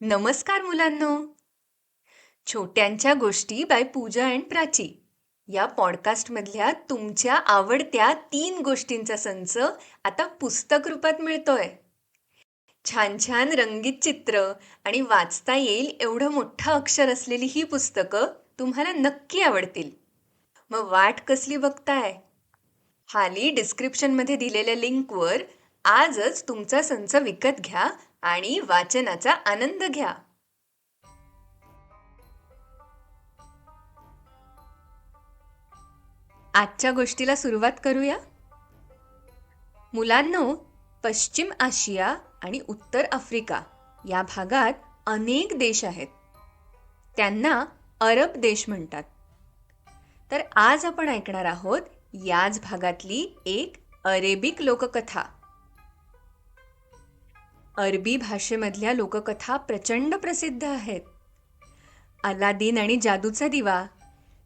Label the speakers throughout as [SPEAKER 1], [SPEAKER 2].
[SPEAKER 1] नमस्कार मुलांनो. छोट्यांच्या गोष्टी बाय पूजा अँड प्राची. या पॉडकास्टमधल्या तुमच्या आवडत्या तीन गोष्टींचा संच आता पुस्तक रूपात मिळतोय. छान छान रंगीत चित्र आणि वाचता येईल एवढं मोठं अक्षर असलेली ही पुस्तकं तुम्हाला नक्की आवडतील. मग वाट कसली बघताय? खाली डिस्क्रिप्शनमध्ये दिलेल्या लिंकवर आजच तुमचा संच विकत घ्या आणि वाचनाचा आनंद घ्या. आजच्या गोष्टीला सुरुवात करूया. मुलांनो पश्चिम आशिया आणि उत्तर आफ्रिका या भागात अनेक देश आहेत. त्यांना अरब देश म्हणतात. तर आज आपण ऐकणार आहोत याच भागातली एक अरेबिक लोककथा. अरबी भाषेमधल्या लोककथा प्रचंड प्रसिद्ध आहेत. अलादीन आणि जादूचा दिवा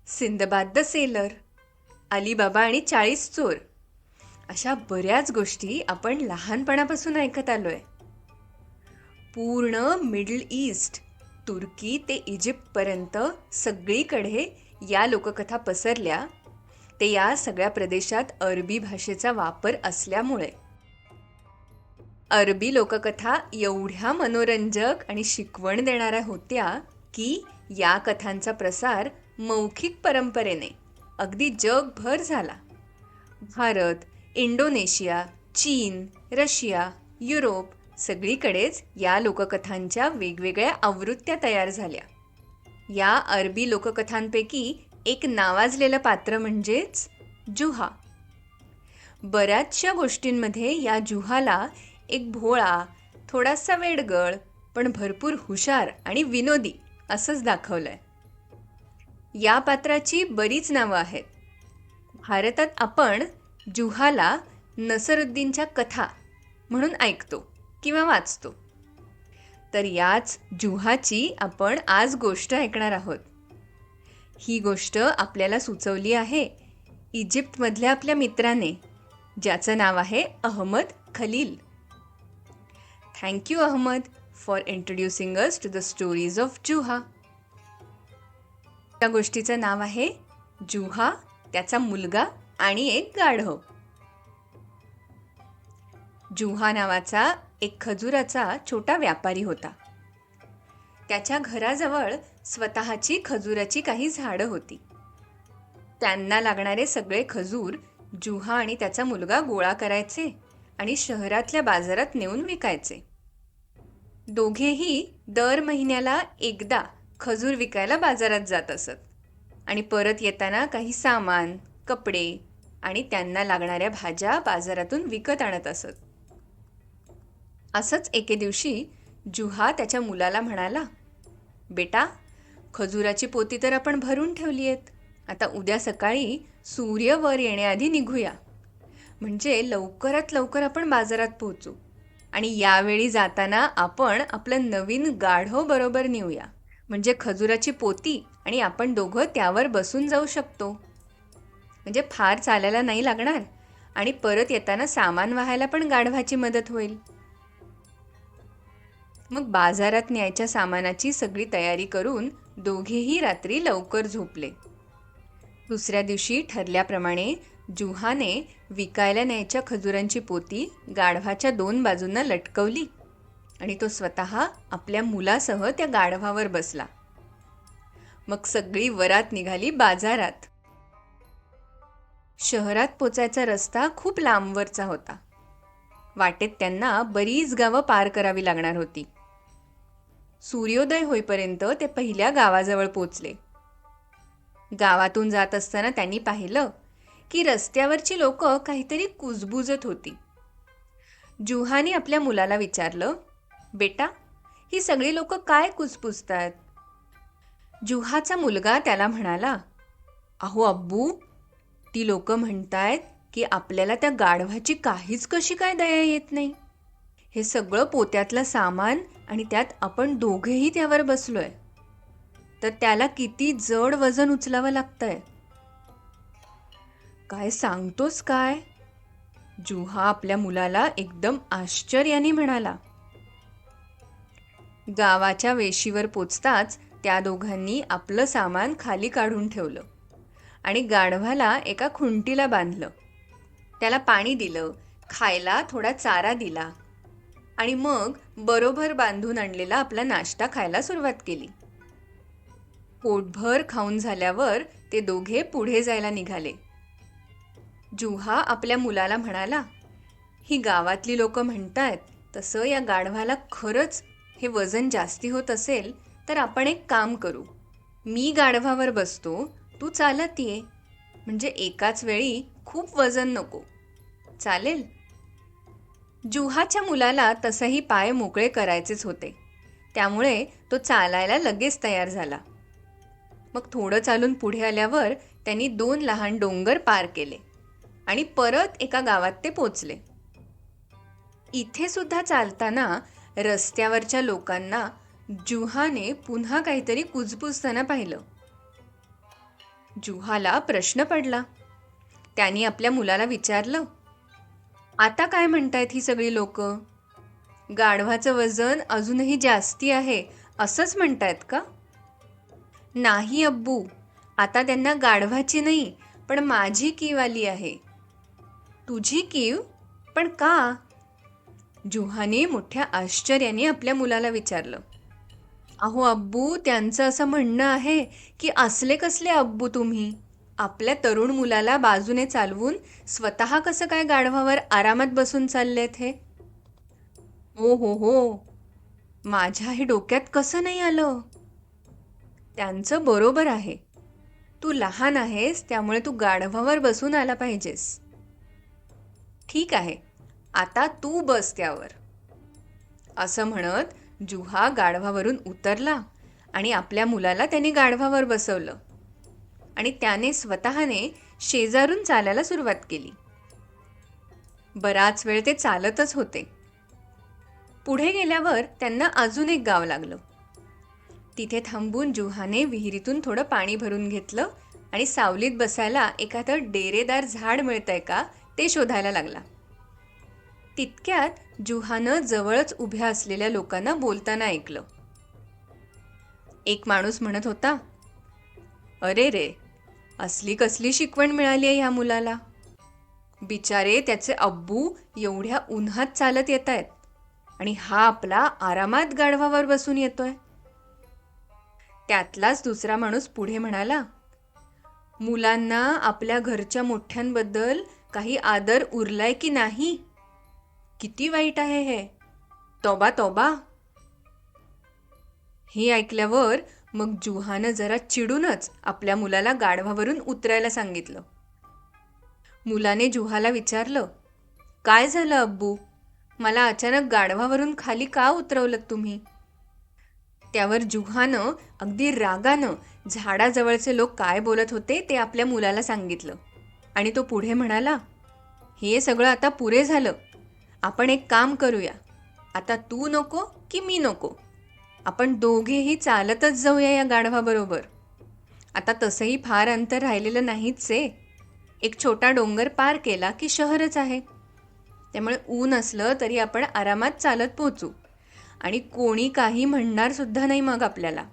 [SPEAKER 1] सिंदबाद द सेलर अलीबाबा आणि चाळीस चोर अशा बऱ्याच गोष्टी आपण लहानपणापासून ऐकत आलोय. पूर्ण मिडल ईस्ट तुर्की ते इजिप्तपर्यंत सगळीकडे या लोककथा पसरल्या ते या सगळ्या प्रदेशात अरबी भाषेचा वापर असल्यामुळे. अरबी लोककथा एवढ्या मनोरंजक आणि शिकवण देणाऱ्या होत्या की या कथांचा प्रसार मौखिक परंपरेने अगदी जगभर झाला. भारत इंडोनेशिया चीन रशिया युरोप सगळीकडेच या लोककथांच्या वेगवेगळ्या आवृत्त्या तयार झाल्या. या अरबी लोककथांपैकी एक नावाजलेलं पात्र म्हणजेच जुहा. बऱ्याचशा गोष्टींमध्ये या जुहाला एक भोळा थोडासा वेडगळ पण भरपूर हुशार आणि विनोदी असंच दाखवलंय. या पात्राची बरीच नावं आहेत. भारतात आपण जुहाला नसरुद्दीनच्या कथा म्हणून ऐकतो किंवा वाचतो. तर याच जुहाची आपण आज गोष्ट ऐकणार आहोत. ही गोष्ट आपल्याला सुचवली आहे इजिप्तमधल्या आपल्या मित्राने ज्याचं नाव आहे Ahmed Khalil. Thank you Ahmed for introducing us to the stories of Juha त्या गोष्टीचं नाव आहे जुहा त्याचा मुलगा आणि एक गाढव. जुहा नावाचा एक खजुराचा छोटा व्यापारी होता. त्याच्या घराजवळ स्वतःची खजुराची काही झाडं होती. त्यांना लागणारे सगळे खजूर जुहा आणि त्याचा मुलगा गोळा करायचे. आणि शहरातल्या बाजारात नेऊन विकायचे. दोघेही दर महिन्याला एकदा खजूर विकायला बाजारात जात असत. आणि परत येताना काही सामान कपडे आणि त्यांना लागणाऱ्या भाज्या बाजारातून विकत आणत असत. असंच एके दिवशी जुहा त्याच्या मुलाला म्हणाला बेटा खजुराची पोती तर आपण भरून ठेवली आहेत. आता उद्या सकाळी सूर्य वर येण्याआधी निघूया. म्हणजे लवकरात लवकर आपण बाजारात पोहोचू. आणि यावेळी जाताना आपण आपलं नवीन गाढव बरोबर नेऊया. म्हणजे खजुराची पोती आणि आपण दोघं त्यावर बसून जाऊ शकतो. म्हणजे फार चालायला नाही लागणार. आणि परत येताना सामान व्हायला पण गाढवाची मदत होईल. मग बाजारात न्यायच्या सामानाची सगळी तयारी करून दोघेही रात्री लवकर झोपले. दुसऱ्या दिवशी ठरल्याप्रमाणे जुहाने विकायला न्यायच्या खजुरांची पोती गाढवाच्या दोन बाजूंना लटकवली आणि तो स्वतः आपल्या मुलासह त्या गाढवावर बसला. मग सगळी वरात निघाली बाजारात. शहरात पोचायचा रस्ता खूप लांबवरचा होता. वाटेत त्यांना बरीच गावं पार करावी लागणार होती. सूर्योदय होईपर्यंत ते पहिल्या गावाजवळ पोचले. गावातून जात असताना त्यांनी पाहिलं की रस्त्यावरची लोक काहीतरी कुजबुजत होती. जुहाने आपल्या मुलाला विचारलं बेटा ही सगळी लोक काय कुजबुजतात? जुहाचा मुलगा त्याला म्हणाला अहो अब्बू ती लोक म्हणतायत की आपल्याला त्या गाढवाची काहीच कशी काय दया येत नाही. हे सगळं पोत्यातलं सामान आणि त्यात आपण दोघेही त्यावर बसलोय. तर त्याला किती जड वजन उचलावं लागतंय. काय सांगतोस काय? जुहा आपल्या मुलाला एकदम आश्चर्याने म्हणाला. गावाच्या वेशीवर पोचताच त्या दोघांनी आपलं सामान खाली काढून ठेवलं आणि गाढवाला एका खुंटीला बांधलं. त्याला पाणी दिलं खायला थोडा चारा दिला आणि मग बरोबर बांधून आणलेला आपला नाश्ता खायला सुरुवात केली. पोटभर खाऊन झाल्यावर ते दोघे पुढे जायला निघाले. जुहा आपल्या मुलाला म्हणाला ही गावातली लोक म्हणतायत तसं या गाढवाला खरंच हे वजन जास्ती होत असेल तर आपण एक काम करू. मी गाढवावर बसतो तू चालत ये म्हणजे एकाच वेळी खूप वजन नको. चालेल? जुहाच्या मुलाला तसंही पाय मोकळे करायचेच होते. त्यामुळे तो चालायला लगेच तयार झाला. मग थोडं चालून पुढे आल्यावर त्यांनी दोन लहान डोंगर पार केले. आणि परत एका गावात ते पोचले. इथे सुद्धा चालताना रस्त्यावरच्या लोकांना जुहाने पुन्हा काहीतरी कुजबुजताना पाहिलं. जुहाला प्रश्न पडला. त्यांनी आपल्या मुलाला विचारलं आता काय म्हणतायत ही सगळी लोक? गाढवाचं वजन अजूनही जास्ती आहे असंच म्हणतायत का? नाही अब्बू आता त्यांना गाढवाची नाही पण माझी कीव आली आहे. तुझी कीव? पण का? जुहाने मोठ्या आश्चर्याने आपल्या मुलाला विचारलं. अहो अब्बू त्यांचं असं म्हणणं आहे की असले कसले अब्बू तुम्ही? आपल्या तरुण मुलाला बाजूने चालवून स्वतः कसं काय गाढवावर आरामात बसून चाललेत हे? हो हो हो. माझ्याही डोक्यात कसं नाही आलं? त्यांचं बरोबर आहे. तू लहान आहेस त्यामुळे तू गाढवावर बसून आला पाहिजेस. ठीक आहे. आता तू बस त्यावर. असं म्हणत जुहा गाढवावरून उतरला आणि आपल्या मुलाला त्याने गाढवावर बसवलं. आणि त्याने स्वतःने शेजारून चालायला सुरुवात केली. बराच वेळ ते चालतच होते. पुढे गेल्यावर त्यांना अजून एक गाव लागलं. तिथे थांबून जुहाने विहिरीतून थोडं पाणी भरून घेतलं आणि सावलीत बसायला एखादं डेरेदार झाड मिळतंय का ते शोधायला लागला. तितक्यात जुहानं जवळच उभ्या असलेल्या लोकांना बोलताना ऐकलं. एक माणूस म्हणत होता अरे रे असली कसली शिकवण मिळाली आहे ह्या मुलाला. बिचारे त्याचे अब्बू एवढ्या उन्हात चालत येत आहेत आणि हा आपला आरामात गाढवावर बसून येतोय. त्यातलाच दुसरा माणूस पुढे म्हणाला मुलांना आपल्या घरच्या मोठ्यांबद्दल काही आदर उरलाय की नाही? किती वाईट आहे हे. तोबा तोबा. हे ऐकल्यावर मग जुहानं जरा चिडूनच आपल्या मुलाला गाढवावरून उतरायला सांगितलं. मुलाने जुहाला विचारलं काय झालं अब्बू? मला अचानक गाढवावरून खाली का उतरवलं तुम्ही? त्यावर जुहानं अगदी रागानं झाडाजवळचे लोक काय बोलत होते ते आपल्या मुलाला सांगितलं. आणि तो पुढे म्हणाला हे सगळं आता पुरे झालं. आपण एक काम करूया. आता तू नको की मी नको. आपण दोघेही चालतच जाऊया या गाढवाबरोबर. आता तसंही फार अंतर राहिलेलं नाहीच आहे. एक छोटा डोंगर पार केला की शहरच आहे. त्यामुळे ऊन असलं तरी आपण आरामात चालत पोहोचू. आणि कोणी काही म्हणणार सुद्धा नाही मग आपल्याला.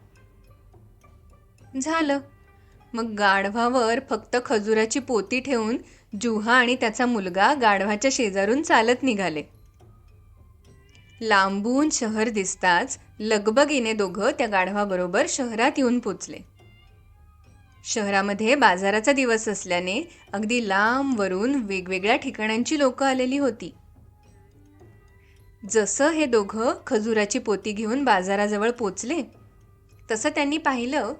[SPEAKER 1] झालं. मग गाढवावर फक्त खजुराची पोती ठेवून जुहा आणि त्याचा मुलगा गाढवाच्या शेजारून चालत निघाले. लांबून शहर दिसताच लगबगीने दोघं त्या गाढवाबरोबर शहरात येऊन पोचले. शहरामध्ये बाजाराचा दिवस असल्याने अगदी लांबवरून वेगवेगळ्या ठिकाणांची लोकं आलेली होती. जसं हे दोघं खजुराची पोती घेऊन बाजाराजवळ पोचले तसं त्यांनी पाहिलं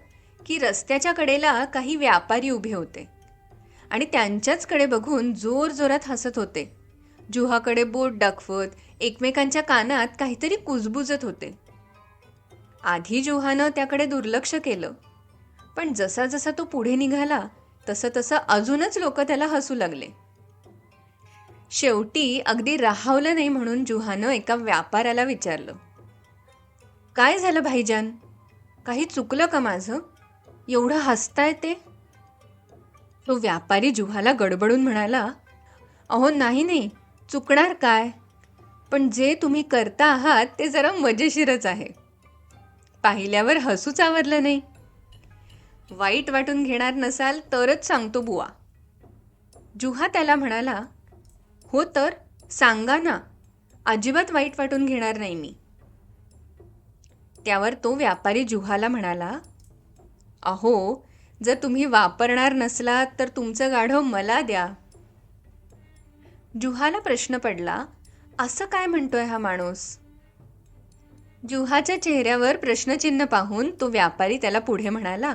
[SPEAKER 1] की रस्त्याच्या कडेला काही व्यापारी उभे होते. आणि त्यांच्याचकडे बघून जोर जोरात हसत होते. जुहाकडे बोट दाखवत एकमेकांच्या कानात काहीतरी कुजबुजत होते. आधी जुहानं त्याकडे दुर्लक्ष केलं. पण जसा जसा तो पुढे निघाला तसं तसं अजूनच लोक त्याला हसू लागले. शेवटी अगदी राहावलं नाही म्हणून जुहानं एका व्यापाऱ्याला विचारलं. काय झालं भाईजान? काही चुकलं का माझं? एवढं हसताय ते? तो व्यापारी जुहाला गडबडून म्हणाला अहो नाही नाही चुकणार काय? पण जे तुम्ही करता आहात ते जरा मजेशीरच आहे. पाहिल्यावर हसूच आवरलं नाही. वाईट वाटून घेणार नसाल तरच सांगतो बुवा. जुहा त्याला म्हणाला हो तर सांगा ना अजिबात वाईट वाटून घेणार नाही मी. त्यावर तो व्यापारी जुहाला म्हणाला अहो जर तुम्ही वापरणार नसलात तर तुमचं गाढव मला द्या. जुहाला प्रश्न पडला असं काय म्हणतोय हा माणूस? जुहाच्या चेहऱ्यावर प्रश्नचिन्ह पाहून तो व्यापारी त्याला पुढे म्हणाला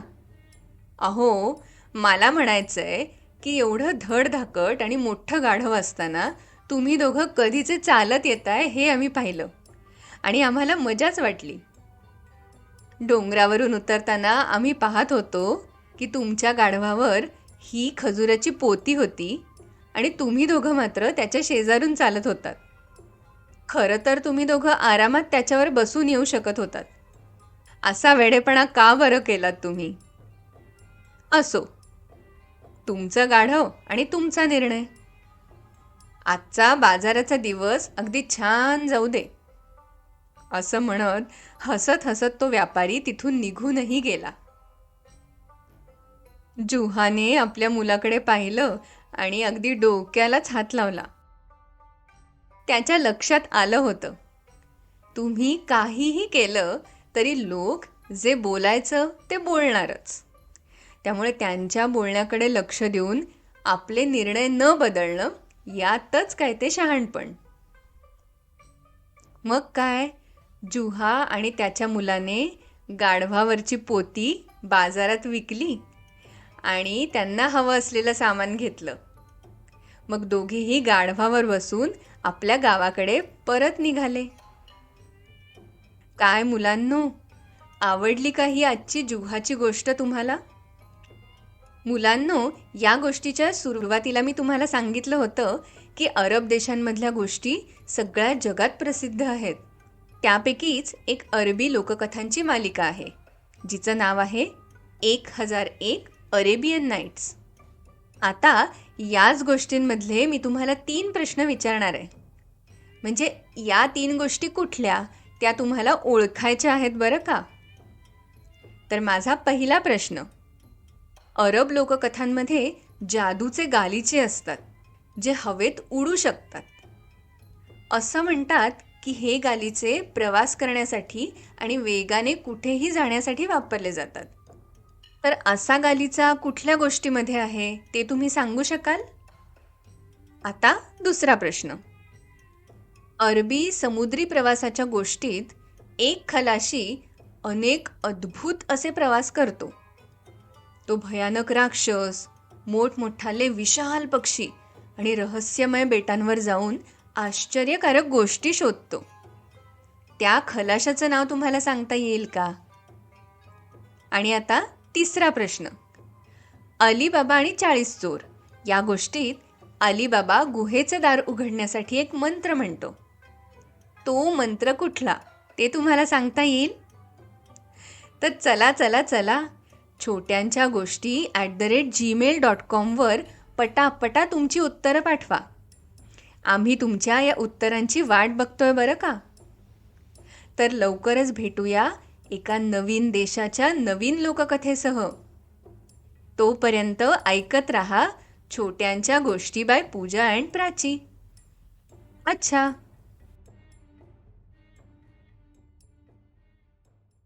[SPEAKER 1] अहो मला म्हणायचंय की एवढं धडधाकट आणि मोठं गाढव असताना तुम्ही दोघं कधीचे चालत येताय हे आम्ही पाहिलं आणि आम्हाला मजाच वाटली. डोंगरावरून उतरताना आम्ही पाहत होतो की तुमच्या गाढवावर ही खजुराची पोती होती आणि तुम्ही दोघं मात्र त्याच्या शेजारून चालत होतात. खरं तर तुम्ही दोघं आरामात त्याच्यावर बसून येऊ शकत होतात. असा वेडेपणा का बरं केलात तुम्ही? असो तुमचं गाढव आणि तुमचा निर्णय. आजचा बाजाराचा दिवस अगदी छान जाऊ दे. असं म्हणत हसत हसत तो व्यापारी तिथून निघूनही गेला. जुहाने आपल्या मुलाकडे पाहिलं आणि अगदी डोक्यालाच हात लावला. त्याच्या लक्षात आलं होतं. तुम्ही काहीही केलं तरी लोक जे बोलायचं ते बोलणारच. त्यामुळे त्यांच्या बोलण्याकडे लक्ष देऊन आपले निर्णय न बदलणं यातच काय ते शहाणपण. मग काय? जुहा आणि त्याच्या मुलाने गाढवावरची पोती बाजारात विकली आणि त्यांना हवं असलेलं सामान घेतलं. मग दोघेही गाढवावर बसून आपल्या गावाकडे परत निघाले. काय मुलांनो आवडली का ही आजची जुहाची गोष्ट तुम्हाला? मुलांनो या गोष्टीच्या सुरुवातीला मी तुम्हाला सांगितलं होतं की अरब देशांमधल्या गोष्टी सगळ्या जगात प्रसिद्ध आहेत. त्यापैकीच एक अरबी लोककथांची मालिका आहे जिचं नाव आहे एक हजार एक अरेबियन नाईट्स आता याच गोष्टींमधले मी तुम्हाला तीन प्रश्न विचारणार आहे. म्हणजे या तीन गोष्टी कुठल्या त्या तुम्हाला ओळखायच्या आहेत बरं का? तर माझा पहिला प्रश्न अरब लोककथांमध्ये जादूचे गालिचे असतात जे हवेत उडू शकतात. असं म्हणतात की हे गालिचे प्रवास करण्यासाठी आणि वेगाने कुठेही जाण्यासाठी वापरले जातात. तर असा गालिचा कुठल्या गोष्टीमध्ये आहे ते तुम्ही सांगू शकाल? आता दुसरा प्रश्न. अरबी समुद्री प्रवासाच्या गोष्टीत एक खलाशी अनेक अद्भुत असे प्रवास करतो. तो भयानक राक्षस मोठमोठाले विशाल पक्षी आणि रहस्यमय बेटांवर जाऊन आश्चर्यकारक गोष्टी शोधतो. त्या खलाशाचं नाव तुम्हाला सांगता येईल का? आणि आता तिसरा प्रश्न. अलीबाबा आणि चाळीस चोर. या गोष्टीत अलीबाबा गुहेचं दार उघडण्यासाठी एक मंत्र म्हणतो. तो मंत्र कुठला ते तुम्हाला सांगता येईल? तर चला चला चला. छोट्यांच्या गोष्टी at the rate Gmail dot कॉमवर पटापटा तुमची उत्तरं पाठवा. आम्ही तुमच्या या उत्तरांची वाट बघतोय बरं का? तर लवकरच भेटूया एका नवीन देशाच्या नवीन लोककथेसह. तोपर्यंत ऐकत रहा छोट्यांच्या गोष्टी बाय पूजा अँड प्राची. अच्छा!